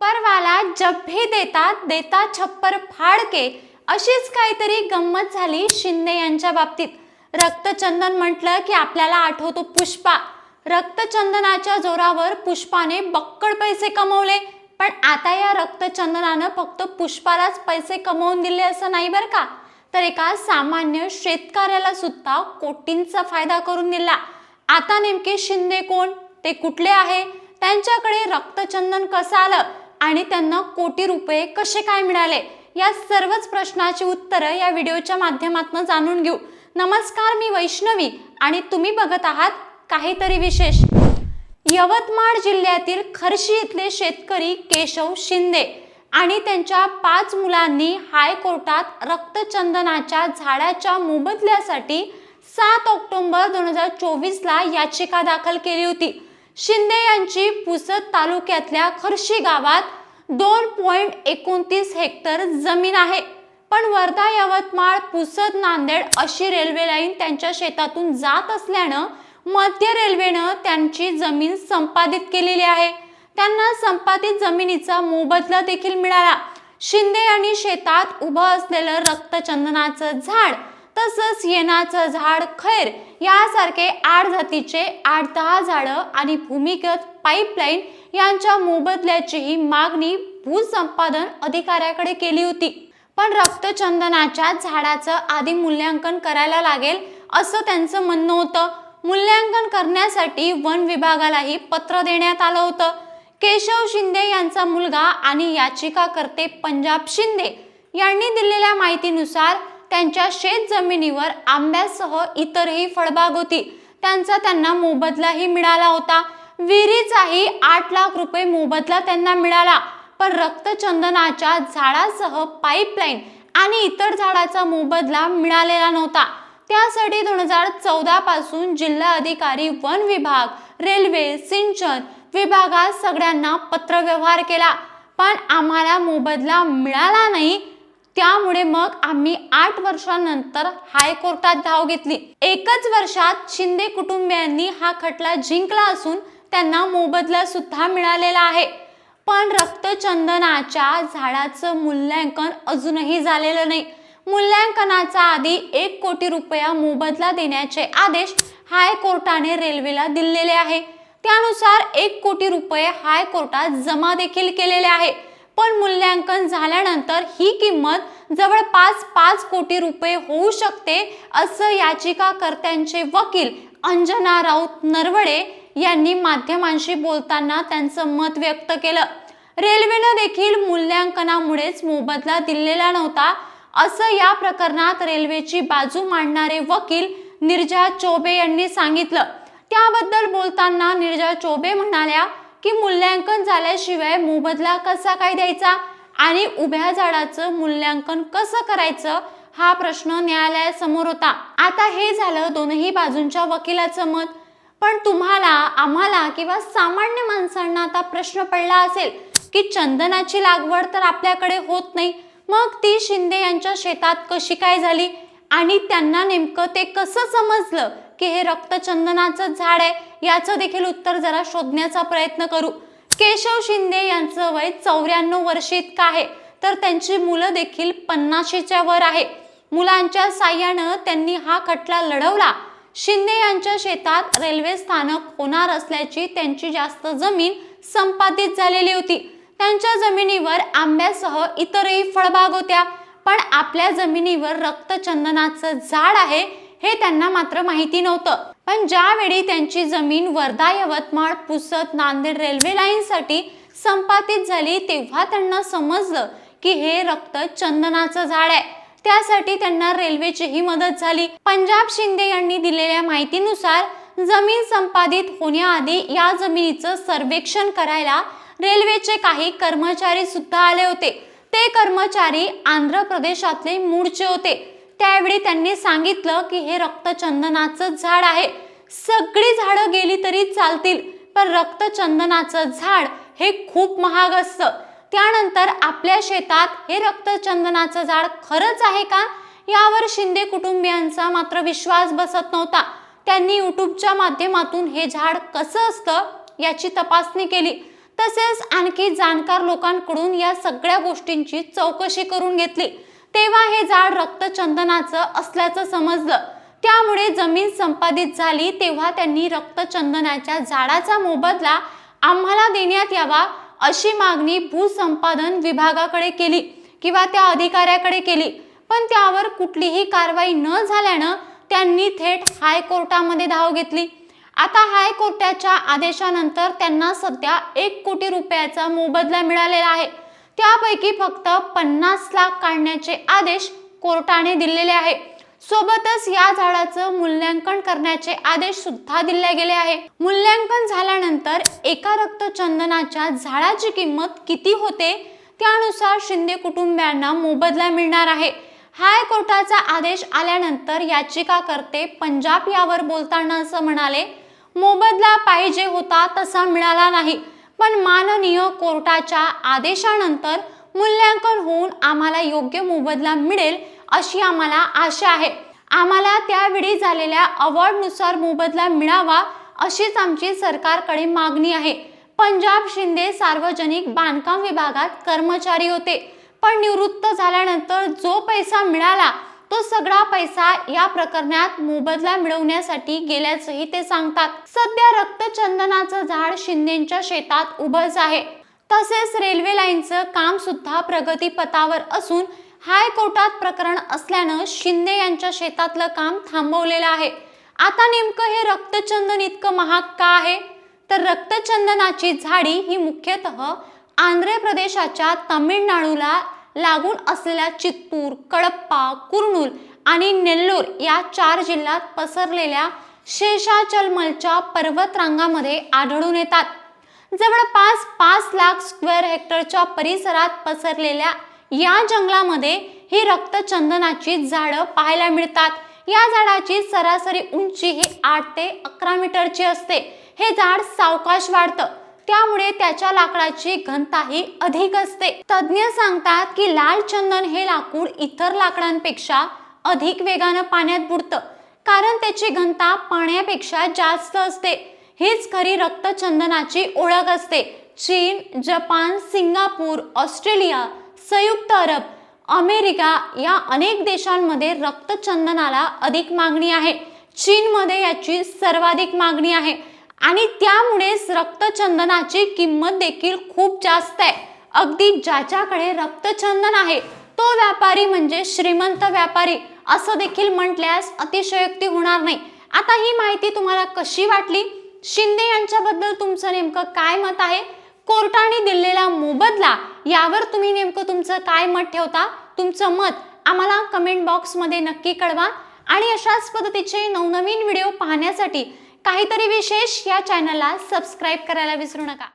परवाला जब देतात देता देता छप्पर फाडके अशीच काहीतरी गंमत झाली शिंदे यांच्या बाबतीत. रक्तचंदन म्हटलं की आपल्याला आठवतो पुष्पा. रक्तचंदनाच्या जोरावर पुष्पाने बक्कड पैसे कमवले. पण आता या रक्तचंदनानं फक्त पुष्पालाच पैसे कमवून दिले असं नाही बरं का? तर एका सामान्य शेतकऱ्याला सुद्धा कोटींचा फायदा करून दिला. आता नेमके शिंदे कोण? ते कुठले आहे? त्यांच्याकडे रक्तचंदन कसं आलं? आणि त्यांना कोटी रुपये कसे काय मिळाले? या सर्वच प्रश्नाची उत्तरं या व्हिडिओच्या माध्यमातून जाणून घेऊ. नमस्कार मी वैष्णवी आणि तुम्ही बघत आहात काहीतरी विशेष. यवतमाळ जिल्ह्यातील खर्शी इथले शेतकरी केशव शिंदे आणि त्यांच्या पाच मुलांनी हायकोर्टात रक्तचंदनाच्या झाडाच्या मोबदल्यासाठी सात ऑक्टोबर दोन हजार चोवीसला याचिका दाखल केली होती. शिंदे यांची पुसद तालुक्यातल्या खर्शी गावात दोन पॉईंट एकोणतीस हेक्टर जमीन आहे. पण वर्धा यवतमाळ पुसद नांदेड अशी रेल्वे लाईन त्यांच्या शेतातून जात असल्यानं मध्य रेल्वेनं त्यांची जमीन संपादित केलेली आहे. त्यांना संपादित जमिनीचा मोबदला देखील मिळाला. शिंदे यांनी शेतात उभं असलेलं रक्तचंदनाचं झाड तसंच येणाचं झाड खैर यासारखे आठ जातीचे आठ दहा झाडं आणि भूमिगत पाईपलाईन यांच्या मोबदल्याचीही मागणी भूसंपादन अधिकाऱ्याकडे केली होती. पण रक्तचंदनाच्या झाडाचं आधी मूल्यांकन करायला लागेल असं त्यांचं म्हणणं होतं. मूल्यांकन करण्यासाठी वन विभागालाही पत्र देण्यात आलं होतं. केशव शिंदे यांचा मुलगा आणि याचिकाकर्ते पंजाब शिंदे यांनी दिलेल्या माहितीनुसार त्यांच्या शेत जमिनीवर आंब्यासह इतरही फळबाग होती. त्यांचा त्यांना मोबदलाही मिळाला होता. विहिरीचाही आठ लाख रुपये मोबदला त्यांना मिळाला. पण रक्तचंदनाच्या झाडासह पाईपलाईन आणि इतर झाडाचा मोबदला मिळालेला नव्हता. त्यासाठी दोन हजार चौदा पासून जिल्हा अधिकारी वन विभाग रेल्वे सिंचन विभागात सगळ्यांना पत्रव्यवहार केला. पण आम्हाला मोबदला मिळाला नाही. त्यामुळे मग आम्ही आठ वर्षांनंतर हायकोर्टात धाव घेतली. एकच वर्षात शिंदे कुटुंबियांनी हा खटला जिंकला असून त्यांना मोबदला सुद्धा मिळालेला आहे. पण रक्तचंदनाच्या झाडाचं मूल्यांकन अजूनही झालेलं नाही. मूल्यांकनाचा आधी एक कोटी रुपया मोबदला देण्याचे आदेश हायकोर्टाने रेल्वेला दिलेले आहे. त्यानुसार एक कोटी रुपये हायकोर्टात जमा देखील केलेले आहे. पण मूल्यांकन झाल्यानंतर ही किंमत जवळपास पाच कोटी रुपये होऊ शकते असं याचिकाकर्त्यांचे वकील अंजना राऊत नरवडे यांनी माध्यमांशी बोलताना त्यांचं मत व्यक्त केलं. रेल्वेनं देखील मूल्यांकनामुळेच मोबदला दिलेला नव्हता. असं या प्रकरणात रेल्वेची बाजू मांडणारे वकील निर्जा चोबे यांनी सांगितलं. त्याबद्दल बोलताना निर्जा चोबे म्हणाल्या की मूल्यांकन झाल्याशिवाय मोबदला कसा काय द्यायचा आणि उभ्या झाडाचं मूल्यांकन कसं करायचं हा प्रश्न न्यायालयासमोर होता. आता हे झालं दोनही बाजूंच्या वकिलाचं मत. पण तुम्हाला आम्हाला किंवा सामान्य माणसांना आता प्रश्न पडला असेल की चंदनाची लागवड तर आपल्याकडे होत नाही. मग ती शिंदे यांच्या शेतात कशी काय झाली? आणि त्यांना नेमकं ते कसं समजलं की हे रक्तचंदनाचं झाड आहे? याचं देखील उत्तर जरा शोधण्याचा प्रयत्न करू. केशव शिंदे यांचं वय चौऱ्याण्णव वर्ष इतकं आहे? तर त्यांची मुलं देखील पन्नाशीच्या वर आहे. मुलांच्या साह्यानं त्यांनी हा खटला लढवला. शिंदे यांच्या शेतात रेल्वे स्थानक होणार असल्याची त्यांची जास्त जमीन संपादित झालेली होती. त्यांच्या जमिनीवर आंब्यासह इतरही फळबाग होत्या. पण आपल्या जमिनीवर रक्तचंदनाचं झाड आहे हे त्यांना मात्र माहिती नव्हतं. पण ज्यावेळी त्यांची जमीन वर्धा यवतमाळ पुसद नांदेड रेल्वे लाईनसाठी संपादित झाली तेव्हा त्यांना समजलं की हे रक्त चंदनाचं झाड आहे. त्यासाठी त्यांना रेल्वेचीही मदत झाली. पंजाब शिंदे यांनी दिलेल्या माहितीनुसार जमीन संपादित होण्याआधी या जमिनीचं सर्वेक्षण करायला रेल्वेचे काही कर्मचारी सुद्धा आले होते. ते कर्मचारी आंध्र प्रदेशातले मूळचे होते. त्यावेळी त्यांनी सांगितलं की हे रक्तचंदनाचं झाड आहे. सगळी झाडं गेली तरी चालतील पण रक्तचंदनाचं झाड हे खूप महाग असतं. त्यानंतर आपल्या शेतात हे रक्तचंदनाचं झाड खरंच आहे का? यावर शिंदे कुटुंबियांचा मात्र विश्वास बसत नव्हता. त्यांनी युट्यूबच्या माध्यमातून हे झाड कसं असतं याची तपासणी केली. तसेच आणखी जाणकार लोकांकडून या सगळ्या गोष्टींची चौकशी करून घेतली. तेव्हा हे झाड रक्तचंदनाचं असल्याचं समजलं. त्यामुळे जमीन संपादित झाली तेव्हा त्यांनी रक्तचंदनाच्या झाडाचा मोबदला आम्हाला देण्यात यावा अशी मागणी भूसंपादन विभागाकडे केली किंवा त्या अधिकाऱ्याकडे केली. पण त्यावर कुठलीही कारवाई न झाल्यानं त्यांनी थेट हायकोर्टामध्ये धाव घेतली. आता हायकोर्टाच्या आदेशानंतर त्यांना सध्या एक कोटी रुपयाचा मोबदला मिळालेला आहे. त्यापैकी फक्त पन्नास लाख काढण्याचे आदेश कोर्टाने दिलेले आहे सोबतच या झाडाचं मूल्यांकन करण्याचे आदेश सुद्धा दिले गेले आहे. मूल्यांकन झाल्यानंतर एका रक्तचंदनाच्या झाडाची किंमत किती होते? त्यानुसार शिंदे कुटुंबियांना मोबदला मिळणार आहे. हायकोर्टाचा आदेश आल्यानंतर याचिकाकर्ते पंजाब यावर बोलताना असं म्हणाले मोबदला पाहिजे होता तसा मिळाला नाही. पण माननीय कोर्टाच्या आदेशानंतर मूल्यांकन होऊन आम्हाला योग्य मोबदला मिळेल अशी आम्हाला आशा आहे. आम्हाला त्यावेळी झालेल्या अवॉर्डनुसार मोबदला मिळावा अशीच आमची सरकारकडे मागणी आहे. पंजाब शिंदे सार्वजनिक बांधकाम विभागात कर्मचारी होते. पण निवृत्त झाल्यानंतर जो पैसा मिळाला तो सगळा पैसा या प्रकरणात मोबदला मिळवण्यासाठी गेल्याचंही ते सांगतात. सध्या रक्तचंदनाचं झाड शिंदेच्या शेतात उभंच आहे. तसेच रेल्वे लाईनचं काम सुद्धा प्रगतीपथावर असून हायकोर्टात प्रकरण असल्यानं शिंदे यांच्या शेतातलं काम थांबवलेलं आहे. आता नेमकं हे रक्तचंदन इतकं महाग का आहे? तर रक्तचंदनाची झाडी ही मुख्यतः आंध्र प्रदेशाच्या तामिळनाडूला लागून असलेल्या चित्तूर कडप्पा कुर्नूल आणि नेल्लोर या चार जिल्ह्यात पसरलेल्या शेषाचलमलच्या पर्वतरांगामध्ये आढळून येतात. जवळपास पाच लाख स्क्वेअर हेक्टरच्या परिसरात पसरलेल्या या जंगलामध्ये ही रक्तचंदनाची झाडं पाहायला मिळतात. या झाडाची सरासरी उंची ही आठ ते अकरा मीटरची असते. हे झाड सावकाश वाढतं. त्यामुळे त्याच्या लाकडाची घनताही अधिक असते. तज्ज्ञ सांगतात की लाल चंदन हे लाकूड इतर लाकडांपेक्षा अधिक वेगानं पाण्यात बुडतं. कारण त्याची घनता पाण्यापेक्षा जास्त असते. हीच खरी रक्तचंदनाची ओळख असते. चीन जपान सिंगापूर ऑस्ट्रेलिया संयुक्त अरब अमेरिका या अनेक देशांमध्ये रक्तचंदनाला अधिक मागणी आहे. चीनमध्ये याची सर्वाधिक मागणी आहे आणि त्यामुळेच रक्तचंदनाची किंमत देखील खूप जास्त आहे. अगदी ज्याच्याकडे रक्तचंदन आहे तो व्यापारी म्हणजे श्रीमंत व्यापारी असं देखील म्हटल्यास अतिशयोक्ती होणार नाही. आता ही माहिती तुम्हाला कशी वाटली? शिंदे यांच्याबद्दल तुमचं नेमकं काय मत आहे? कोर्टाने दिलेला मोबदला यावर तुम्ही नेमकं तुमचं काय मत ठेवता? तुमचं मत आम्हाला कमेंट बॉक्समध्ये नक्की कळवा. आणि अशाच पद्धतीचे नवनवीन व्हिडिओ पाहण्यासाठी काहीतरी विशेष या चॅनलला सबस्क्राईब करायला विसरू नका.